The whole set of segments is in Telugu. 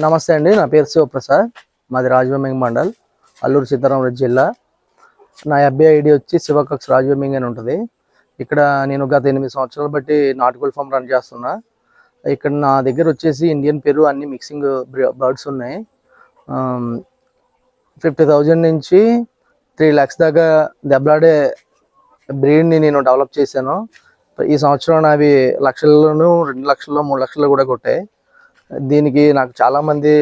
నమస్తే అండి నా పేరు శివప్రసాద్ మాది రాజవమింగ్ మండల్ అల్లూరు సీతారామరాజు జిల్లా. నా అబ్బాయి ఐడి వచ్చి శివకక్స్ రాజవమింగ్ అని ఉంటుంది. ఇక్కడ నేను గత ఎనిమిది సంవత్సరాలు బట్టి నాటుకోల్ ఫామ్ రన్ చేస్తున్నా. ఇక్కడ నా దగ్గర వచ్చేసి ఇండియన్ పెరు అన్ని మిక్సింగ్ బర్డ్స్ ఉన్నాయి. ఫిఫ్టీ థౌజండ్ నుంచి త్రీ ల్యాక్స్ దాకా దెబ్బలాడే బ్రీడ్ని నేను డెవలప్ చేశాను. ఈ సంవత్సరం అవి లక్షల్లోనూ రెండు లక్షల్లో మూడు లక్షల్లో కూడా కొట్టాయి. దీనికి నాకు చాలామంది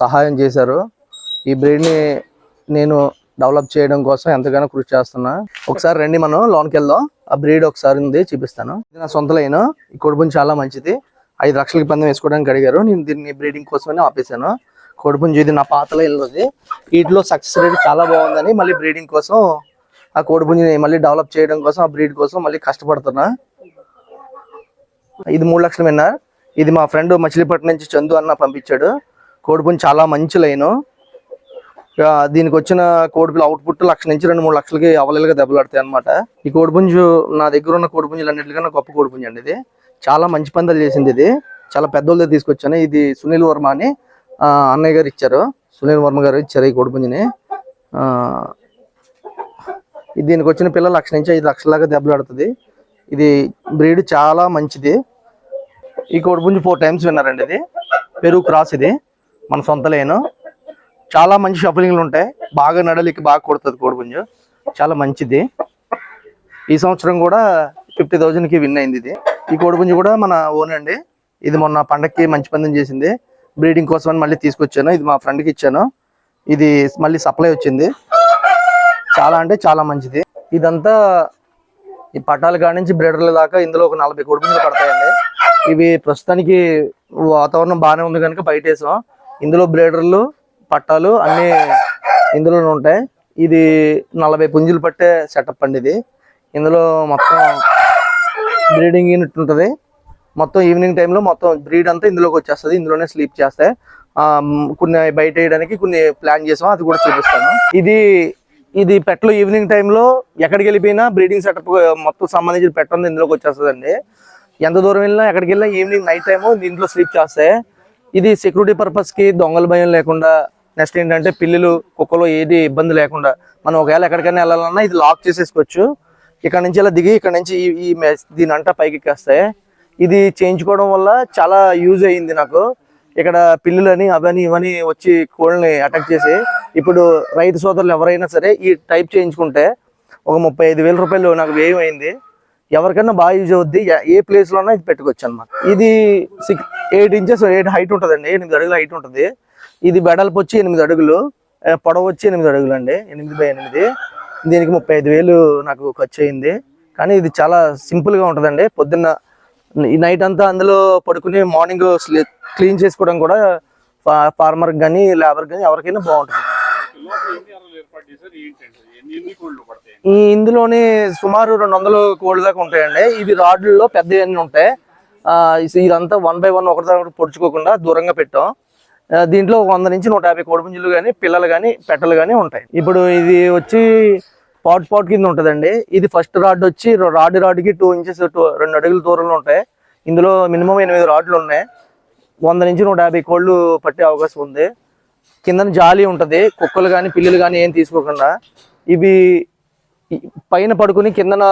సహాయం చేశారు. ఈ బ్రీడ్ని నేను డెవలప్ చేయడం కోసం ఎంతగానో కృషి చేస్తున్నా. ఒకసారి రండి మనం లోన్కి వెళ్దాం. ఆ బ్రీడ్ ఒకసారి ఉంది చూపిస్తాను. ఇది నా సొంత లైన్. ఈ కొడుపుని చాలా మంచిది. ఐదు లక్షలకి పందెం వేసుకోవడానికి అడిగారు. నేను దీన్ని బ్రీడింగ్ కోసమని ఆపేశాను. కోడిపుంజు ఇది నా పాత లైన్లోది వీటిలో సక్సెస్ రేట్ చాలా బాగుందని మళ్ళీ బ్రీడింగ్ కోసం ఆ కోడిపుంజిని మళ్ళీ డెవలప్ చేయడం కోసం ఆ బ్రీడ్ కోసం మళ్ళీ కష్టపడుతున్నా. ఇది మూడు లక్షలు విన్నారు. ఇది మా ఫ్రెండ్ మచిలీపట్నం నుంచి చందు అన్న పంపించాడు. కోడిపుని చాలా మంచి లైను. ఇక దీనికి వచ్చిన కోడిపులు అవుట్పుట్ లక్ష నుంచి రెండు మూడు లక్షలకి అవలేలుగా దెబ్బలాడతాయి అనమాట ఈ కోడిపుంజు నా దగ్గర ఉన్న కోడిపుంజులు అన్నింటికన్నా గొప్ప కోడిపుంజు అండి ఇది. చాలా మంచి పందాలు చేసింది ఇది. చాలా పెద్దోళ్ళ తీసుకొచ్చాను. ఇది సునీల్ వర్మ అని అన్నయ్య గారు ఇచ్చారు. సునీల్ వర్మ గారు ఇచ్చారు ఈ కోడిపుంజుని దీనికి వచ్చిన పిల్ల లక్ష నుంచి ఐదు లక్షల దెబ్బలాడుతుంది ఇది బ్రీడ్ చాలా మంచిది. ఈ కోడిపుంజు ఫోర్ టైమ్స్ విన్నారండి ఇది. పెరుగు క్రాస్ ఇది. మన సొంత లేను. చాలా మంచి షఫలింగ్లు ఉంటాయి. బాగా నడలికి బాగా కొడుతుంది కోడిపుంజు చాలా మంచిది. ఈ సంవత్సరం కూడా ఫిఫ్టీ కి విన్ అయింది ఇది. ఈ కోడిపుంజు కూడా మన ఓన్ అండి. ఇది మొన్న పండక్కి మంచి పందెం చేసింది. బ్రీడింగ్ కోసం అని మళ్ళీ తీసుకొచ్చాను. ఇది మా ఫ్రెండ్కి ఇచ్చాను. ఇది మళ్ళీ సప్లై వచ్చింది. చాలా అంటే చాలా మంచిది. ఇదంతా ఈ పట్టాల కాడ నుంచి బ్రీడర్ల దాకా ఇందులో ఒక నలభై కోడిపుంజులు పడతాయండి. ఇవి ప్రస్తుతానికి వాతావరణం బాగానే ఉంది కనుక బయట వేసాం ఇందులో బ్రీడర్లు పట్టాలు అన్ని ఇందులోనే ఉంటాయి. ఇది నలభై పుంజులు పట్టే సెటప్ అండి ఇది. ఇందులో మొత్తం బ్రీడింగ్ యూనిట్ ఉంటుంది. మొత్తం ఈవినింగ్ టైంలో మొత్తం బ్రీడ్ అంతా ఇందులోకి వచ్చేస్తుంది. ఇందులోనే స్లీప్ చేస్తాయి కొన్ని బయట వేయడానికి కొన్ని ప్లాన్ చేసాం. అది కూడా చూపిస్తాను. ఇది ఇది పెట్టలు ఈవినింగ్ టైంలో ఎక్కడికి వెళ్ళిపోయినా బ్రీడింగ్ సెటప్ మొత్తం సంబంధించిన పెట్టండి ఇందులోకి వచ్చేస్తుందండి. ఎంత దూరం వెళ్ళినా ఎక్కడికి వెళ్ళినా ఈవినింగ్ నైట్ టైము దీంట్లో స్లీప్ చేస్తాయి ఇది సెక్యూరిటీ పర్పస్కి దొంగల భయం లేకుండా నెక్స్ట్ ఏంటంటే పిల్లులు కుక్కలు ఏది ఇబ్బంది లేకుండా. మనం ఒకవేళ ఎక్కడికైనా వెళ్ళాలన్నా ఇది లాక్ చేసేసుకోవచ్చు. ఇక్కడ నుంచి ఇలా దిగి ఇక్కడ నుంచి ఈ- ఈ దీని అంతా పైకి ఎక్కేస్తాయి ఇది చేయించుకోవడం వల్ల చాలా యూజ్ అయ్యింది నాకు. ఇక్కడ పిల్లులని అవని ఇవని వచ్చి కోళ్ళని అటాక్ చేసి ఇప్పుడు రైతు సోదరులు ఎవరైనా సరే ఈ టైప్ చేయించుకుంటే ఒక ముప్పై ఐదు రూపాయలు నాకు వ్యయం అయింది. ఎవరికైనా బాగా యూజ్ అవుద్ది. ఏ ప్లేస్లోనే ఇది పెట్టుకోవచ్చు అనమాట ఇది six eight inches eight height ఉంటుందండి. ఎనిమిది అడుగుల హైట్ ఉంటుంది. ఇది వెడల్పు వచ్చి ఎనిమిది అడుగులు. పొడవ పొడవు వచ్చి ఎనిమిది అడుగులు అండి. ఎనిమిది బై ఎనిమిది. దీనికి ముప్పై ఐదు వేలు నాకు ఖర్చు అయింది. కానీ ఇది చాలా సింపుల్గా ఉంటుందండి. పొద్దున్న ఈ నైట్ అంతా అందులో పడుకుని మార్నింగ్ క్లీన్ చేసుకోవడం కూడా ఫార్మర్ కానీ లేబర్ కానీ ఎవరికైనా బాగుంటుంది. ఈ ఇందులోని సుమారు రెండు వందల కోళ్ళు దాకా ఉంటాయండి. ఇవి రాడ్లలో పెద్దవి అన్నీ ఉంటాయి. ఇదంతా వన్ బై వన్ ఒకటి ఒకటి పొడుచుకోకుండా దూరంగా పెట్టాం. దీంట్లో వంద నుంచి నూట యాభై కోడిపుంజులు కానీ పిల్లలు కానీ పెట్టలు కానీ ఉంటాయి. ఇప్పుడు ఇది వచ్చి పాట్ పాట్ కింద ఉంటుందండి. ఇది ఫస్ట్ రాడ్ వచ్చి రాడ్ రాడ్కి టూ ఇంచెస్ రెండు అడుగుల దూరంలో ఉంటాయి. ఇందులో మినిమం ఎనిమిది రాడ్లు ఉన్నాయి. వంద నుంచి నూట యాభై కోళ్ళు పట్టే అవకాశం ఉంది. కింద జాలి ఉంటుంది. కుక్కలు కానీ పిల్లులు కానీ ఏం తీసుకోకుండా. ఇవి పైన పడుకుని కిందన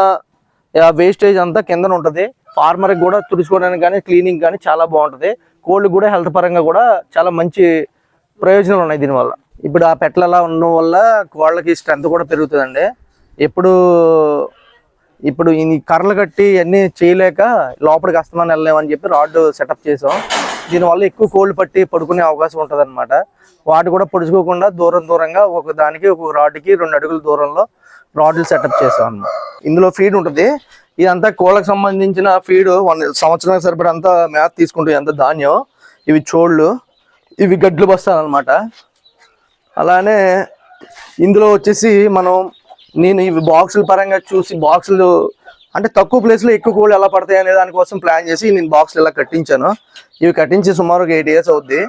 వేస్టేజ్ అంతా కిందన ఉంటుంది. ఫార్మర్ కూడా తుడుచుకోవడానికి కానీ క్లీనింగ్ కానీ చాలా బాగుంటుంది. కోళ్ళకి కూడా హెల్త్ పరంగా కూడా చాలా మంచి ప్రయోజనాలు ఉన్నాయి దీనివల్ల ఇప్పుడు ఆ పెట్ల అలా ఉండడం వల్ల కోళ్ళకి స్ట్రెంత్ కూడా పెరుగుతుందండి. ఎప్పుడు ఇప్పుడు ఈ కర్రలు కట్టి అన్నీ చేయలేక లోపలికి అస్తమానం వెళ్ళలేమని చెప్పి రాడ్ సెటప్ చేసాం. దీనివల్ల ఎక్కువ కోళ్ళు పట్టి పడుకునే అవకాశం ఉంటుంది అనమాట వాటి కూడా పొడుచుకోకుండా దూరం దూరంగా ఒక దానికి ఒక రాడ్కి రెండు అడుగుల దూరంలో రాడ్లు సెటప్ చేసాం అనమాట ఇందులో ఫీడ్ ఉంటుంది. ఇదంతా కోళ్ళకు సంబంధించిన ఫీడ్ వన్ సంవత్సరానికి సరిపడా అంతా మేత తీసుకుంటుంది అంత ధాన్యం. ఇవి చోళ్ళు ఇవి గడ్లు బస్తాలు అనమాట అలానే ఇందులో వచ్చేసి మనం నేను ఇవి బాక్సుల పరంగా చూసి బాక్సులు అంటే తక్కువ ప్లేస్లో ఎక్కువ కోళ్ళు ఎలా పడతాయి అనే దానికోసం ప్లాన్ చేసి నేను బాక్సులు ఇలా కట్టించాను. ఇవి కట్టించి సుమారు ఒక ఎయిట్ ఇయర్స్ అవుద్ది.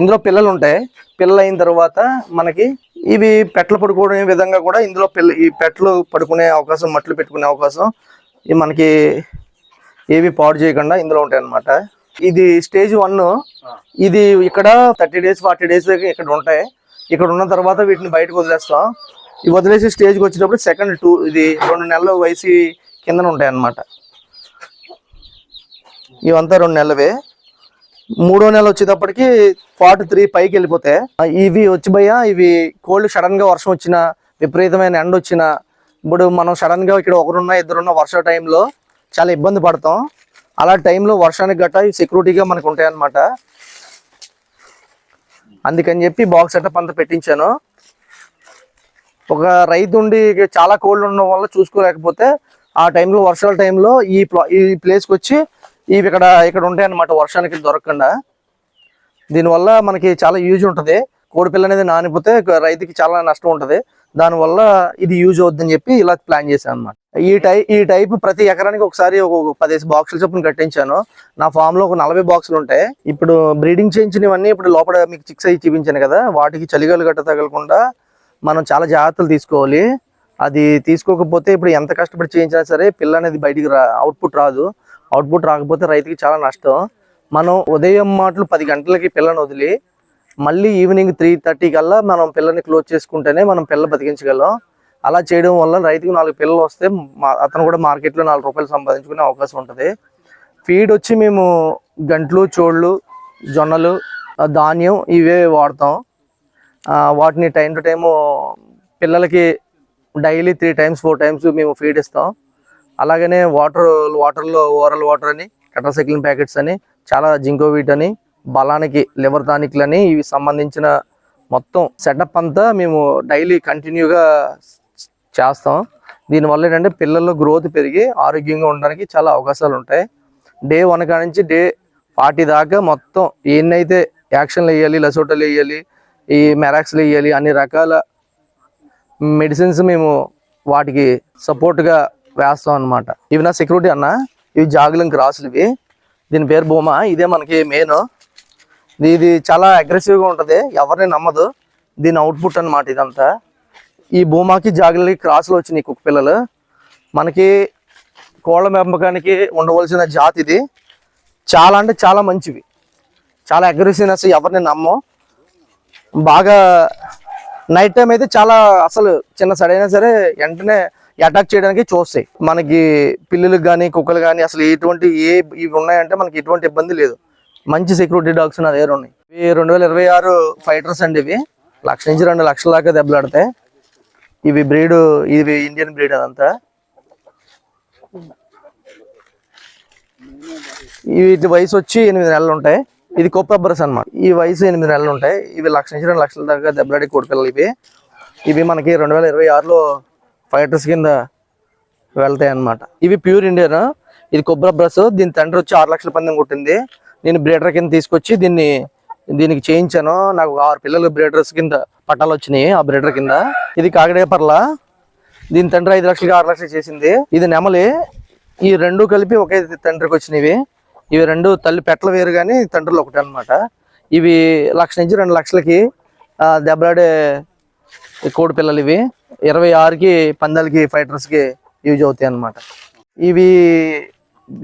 ఇందులో పిల్లలు ఉంటాయి. పిల్లలు అయిన తర్వాత మనకి ఇవి పెట్టలు పడుకోవడం విధంగా కూడా ఇందులో పిల్ల ఈ పెట్టలు పడుకునే అవకాశం మట్లు పెట్టుకునే అవకాశం ఇవి మనకి ఏవి పాడు చేయకుండా ఇందులో ఉంటాయి అన్నమాట ఇది స్టేజ్ వన్ ఇది ఇక్కడ థర్టీ డేస్ ఫార్టీ డేస్ ఇక్కడ ఉంటాయి. ఇక్కడ ఉన్న తర్వాత వీటిని బయటకు వదిలేస్తాం. ఈ వదిలేసి స్టేజ్కి వచ్చేటప్పుడు సెకండ్ టూ ఇది రెండు నెలల వయసు కిందన ఉంటాయి అన్నమాట ఇవంతా రెండు నెలలవే. మూడో నెల వచ్చేటప్పటికి ఫార్టీ త్రీ పైకి వెళ్ళిపోతే ఇవి వచ్చి భయ్యా ఇవి కోల్డ్ సడన్గా వర్షం వచ్చిన విపరీతమైన ఎండ వచ్చిన ఇప్పుడు మనం సడన్గా ఇక్కడ ఒకరున్నా ఇద్దరున్న వర్ష టైంలో చాలా ఇబ్బంది పడతాం. అలా టైంలో వర్షానికి గట్ట ఇవి సెక్యూరిటీగా మనకు ఉంటాయన్నమాట. అందుకని చెప్పి బాక్స్ సెటప్ అంతా పెట్టించాను. ఒక రైతు ఉండి చాలా కోల్డ్ ఉండడం వల్ల చూసుకోలేకపోతే ఆ టైంలో వర్షాల టైంలో ఈ ప్లా- ఈ ప్లేస్కి వచ్చి ఇవి ఇక్కడ ఇక్కడ ఉంటాయి అన్నమాట వర్షానికి దొరకకుండా. దీనివల్ల మనకి చాలా యూజ్ ఉంటుంది. కోడిపిల్ల అనేది నానిపోతే రైతుకి చాలా నష్టం ఉంటుంది. దానివల్ల ఇది యూజ్ అవుద్దని చెప్పి ఇలా ప్లాన్ చేశాను అనమాట ఈ టై ఈ టైప్ ప్రతి ఎకరానికి ఒకసారి ఒక పదిహేను బాక్సులు చొప్పున కట్టించాను. నా ఫామ్లో ఒక నలభై బాక్సులు ఉంటాయి. ఇప్పుడు బ్రీడింగ్ చేయించినవన్నీ ఇప్పుడు లోపల మీకు చిక్స్ అయ్యి చూపించాను కదా వాటికి చలిగాలు గట్ట తగలకుండా మనం చాలా జాగ్రత్తలు తీసుకోవాలి. అది తీసుకోకపోతే ఇప్పుడు ఎంత కష్టపడి చేయించినా సరే పిల్ల అనేది బయటికి రా అవుట్పుట్ రాదు. అవుట్పుట్ రాకపోతే రైతుకి చాలా నష్టం. మనం ఉదయం మాటలు పది గంటలకి పిల్లని వదిలి మళ్ళీ ఈవినింగ్ త్రీ థర్టీ కల్లా మనం పిల్లని క్లోజ్ చేసుకుంటేనే మనం పిల్ల బతికించగలం. అలా చేయడం వల్ల రైతుకు నాలుగు పిల్లలు వస్తే మా- అతను కూడా మార్కెట్లో నాలుగు రూపాయలు సంపాదించుకునే అవకాశం ఉంటుంది. ఫీడ్ వచ్చి మేము గంట్లు చోళ్ళు జొన్నలు ధాన్యం ఇవే వాడతాం. వాటిని టైం టు టైము పిల్లలకి daily three times four times మేము ఫీడ్ ఇస్తాం. అలాగనే వాటర్ వాటర్లో ఓరల్ వాటర్ అని టెట్రాసైక్లిన్ ప్యాకెట్స్ అని చాలా జింకోవీట్ అని బలానికి లివర్ టానిక్లు అని ఇవి సంబంధించిన మొత్తం సెటప్ అంతా మేము డైలీ కంటిన్యూగా చేస్తాం. దీనివల్ల ఏంటంటే పిల్లల్లో గ్రోత్ పెరిగి ఆరోగ్యంగా ఉండడానికి చాలా అవకాశాలు ఉంటాయి. డే వన్ కాడ నుంచి డే ఫార్టీ దాకా మొత్తం ఎన్నైతే యాక్షన్లు వేయాలి లసోటలు వేయాలి ఈ మెరాక్స్లు వేయాలి అన్ని రకాల మెడిసిన్స్ మేము వాటికి సపోర్ట్గా వేస్తాం అన్నమాట. ఇవి నా సెక్యూరిటీ అన్న. ఇవి జాగులం క్రాసులు ఇవి. దీని పేరు బొమ్మ. ఇదే మనకి మెయిన్ ఇది చాలా అగ్రెసివ్గా ఉంటుంది. ఎవరిని నమ్మదు. దీని అవుట్పుట్ అనమాట ఇదంతా. ఈ భూమాకి జాగులకి క్రాసులు వచ్చినాయి కుక్క పిల్లలు. మనకి కోళ్ళ పెంపకానికి ఉండవలసిన జాతి ఇది. చాలా అంటే చాలా మంచివి. చాలా అగ్రెసివ్నెస్ ఎవరిని నమ్మం. బాగా నైట్ టైం అయితే చాలా అసలు చిన్న సడైనా సరే వెంటనే అటాక్ చేయడానికి చూస్తాయి మనకి పిల్లులకు కానీ కుక్కలు కానీ అసలు ఎటువంటి ఏ ఇవి ఉన్నాయంటే మనకి ఎటువంటి ఇబ్బంది లేదు. మంచి సెక్యూరిటీ డాగ్స్ నా దగ్గర ఉన్నాయి. ఇవి రెండు వేల ఇరవై ఆరు ఫైటర్స్ అండి ఇవి. లక్ష నుంచి రెండు లక్షల దాకా దెబ్బలాడతాయి ఇవి బ్రీడ్ ఇవి ఇండియన్ బ్రీడ్ అదంతా. వీటి వయసు వచ్చి ఎనిమిది నెలలు ఉంటాయి. ఇది కొప్పబ్బరస్ అనమాట ఈ వయసు ఎనిమిది నెలలు ఉంటాయి. ఇవి లక్ష నుంచి రెండు లక్షల దాకా దెబ్బలాడి కోడిపిల్లలు ఇవి. ఇవి మనకి రెండు వేల ఇరవై ఆరులో ఫైటర్స్ కింద వెళ్తాయి అన్నమాట. ఇవి ప్యూర్ ఇండియన్ ఇది కొబ్బరి బ్రష్ దీని తండ్రి వచ్చి ఆరు లక్షల పందెం కొట్టింది. నేను బ్రేడర్ కింద తీసుకొచ్చి దీన్ని దీనికి చేయించాను. నాకు ఆరు పిల్లలు బ్రేడర్స్ కింద పట్టాలు వచ్చినాయి ఆ బ్రేడర్ కింద. ఇది కాకడే పర్ల. దీని తండ్రి ఐదు లక్షలకి ఆరు లక్షలు చేసింది. ఇది నెమలి. ఈ రెండు కలిపి ఒకే తండ్రికి వచ్చినవి ఇవి రెండు తల్లి పెట్టలు వేరు కానీ తండ్రులు ఒకటే అన్నమాట. ఇవి లక్ష నుంచి రెండు లక్షలకి దెబ్బలాడే కోడి పిల్లలు ఇవి. ఇరవై ఆరుకి పందాలకి ఫైటర్స్కి యూజ్ అవుతాయి అన్నమాట. ఇవి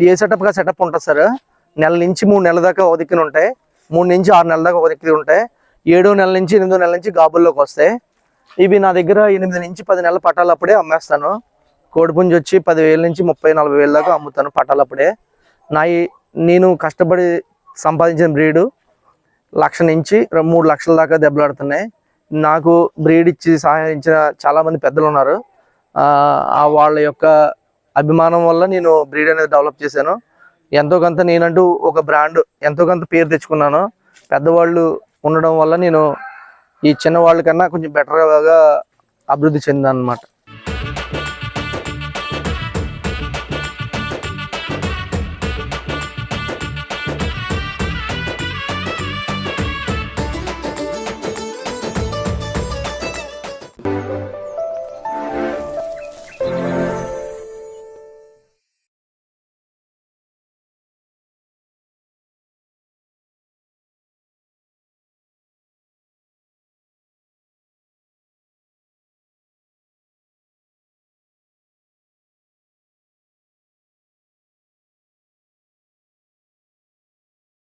ఏ సెటప్గా సెటప్ ఉంటుంది సార్? నెల నుంచి మూడు నెలల దాకా ఒక దిక్కున ఉంటాయి. మూడు నుంచి ఆరు నెలల దాకా ఒక దిక్కున ఉంటాయి. ఏడో నెల నుంచి ఎనిమిదో నెల నుంచి గాబుల్లోకి వస్తాయి. ఇవి నా దగ్గర ఎనిమిది నుంచి పది నెలల పట్టాలప్పుడే అమ్మేస్తాను. కోడిపుంజి వచ్చి పదివేల నుంచి ముప్పై నలభై వేల దాకా అమ్ముతాను పట్టాలప్పుడే నా ఈ- నేను కష్టపడి సంపాదించిన బ్రీడు లక్ష నుంచి మూడు లక్షల దాకా దెబ్బలాడుతున్నాయి. నాకు బ్రీడ్ ఇచ్చి సహాయించిన చాలామంది పెద్దలు ఉన్నారు. ఆ వాళ్ళ యొక్క అభిమానం వల్ల నేను బ్రీడ్ అనేది డెవలప్ చేశాను. ఎంతో కొంత నేనంటూ ఒక బ్రాండ్ ఎంతో కొంత పేరు తెచ్చుకున్నాను. పెద్దవాళ్ళు ఉండడం వల్ల నేను ఈ చిన్నవాళ్ళకన్నా కన్నా కొంచెం బెటర్గా అభివృద్ధి చెందాను అనమాట